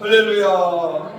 할렐루야.